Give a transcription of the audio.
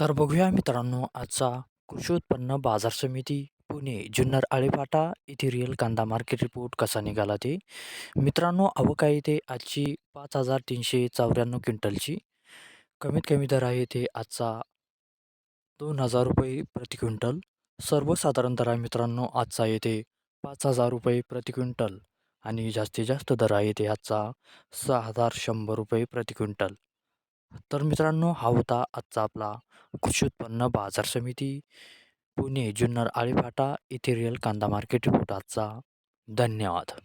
तर बघूया मित्रांनो आजचा कृषी उत्पन्न बाजार समिती पुणे जुन्नर आळेपाटा येथे रिअल कांदा मार्केट रिपोर्ट कसा निघाला ते. मित्रांनो आवक आहे ते आजची पाच हजार तीनशे चौऱ्याण्णव क्विंटलची. कमीत कमी दर आहे ते आजचा दोन हजार रुपये प्रति क्विंटल. सर्वसाधारण दर आहे मित्रांनो आजचा येते पाच हजार रुपये प्रति क्विंटल. आणि जास्तीत जास्त दर आहे ते आजचा सहा हजार शंभर रुपये प्रति क्विंटल. तर मित्रांनो हा होता आजचा आपला कृषी उत्पन्न बाजार समिती. पुणे जुन्नर आळीफाटा इथे रिअल कांदा मार्केट रिपोर्ट आजचा. धन्यवाद.